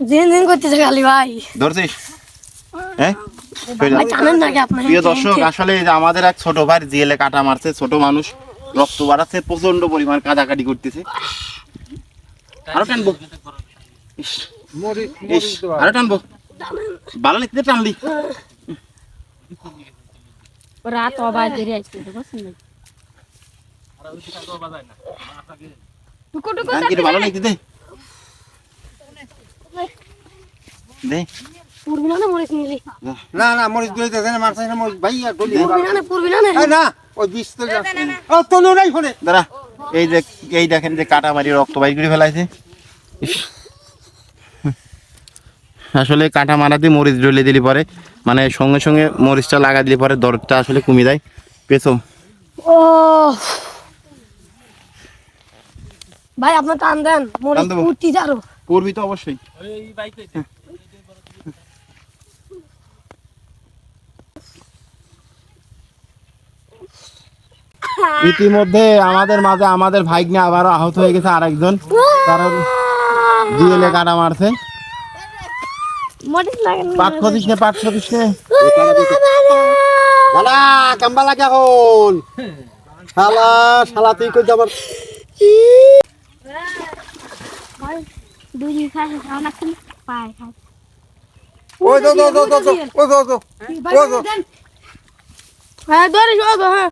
দিন দিন করতেছে খালি ভাই। ধরছিস? হ্যাঁ প্রিয় দর্শক আসলে আমাদের এক ছোট ভাই জিএলে কাটা মারছে ছোট মানুষ রক্ত বাড়াচ্ছে প্রচণ্ড পরিমাণ কাটাকাটি করতেছে। আরও টানবো। আরও টানবো। ভালো লিখতে টানলি রাত অবাই দেরি আসছে টুকু টুকু ভালো লিখতে দে। দে। পূর্বি না মরিস নিলি না না মরিচ দই দেন মারছে না মরিচ ভাই আর গলি পূর্বি না পূর্বি না না ওই বিষ তো ও তোলো নাই ফোনে। দাঁড়া এই যে এই দেখেন যে কাটা মারি রক্ত বাইর করে ফেলাইছে। ইস। আসলে কাঁটা মারা দিয়ে মরিচ ডলে দিলে পরে মানে সঙ্গে সঙ্গে মরিচটা লাগা দিলে পরে দরদটা আসলে কমে যায়। পেছো? ও ভাই আপনার টান দেন দেবো? উঠতি যারো। করবি তো অবশ্যই। ইতিমধ্যে আমাদের মাঝে আমাদের ভাইগনে আবারও আহত হয়ে গেছে আরেকজন। কারণ জিএলএ কাটা মারছে। মরিস লাগে না। পাট খতিস নে পাট খতিস নে দাদা কাম্বা লাগে এখন শালা শালা তুই কই যাবার? ওই দো দো দো দো, ওই দো দো ওই দো হ্যাঁ ধরে হ্যাঁ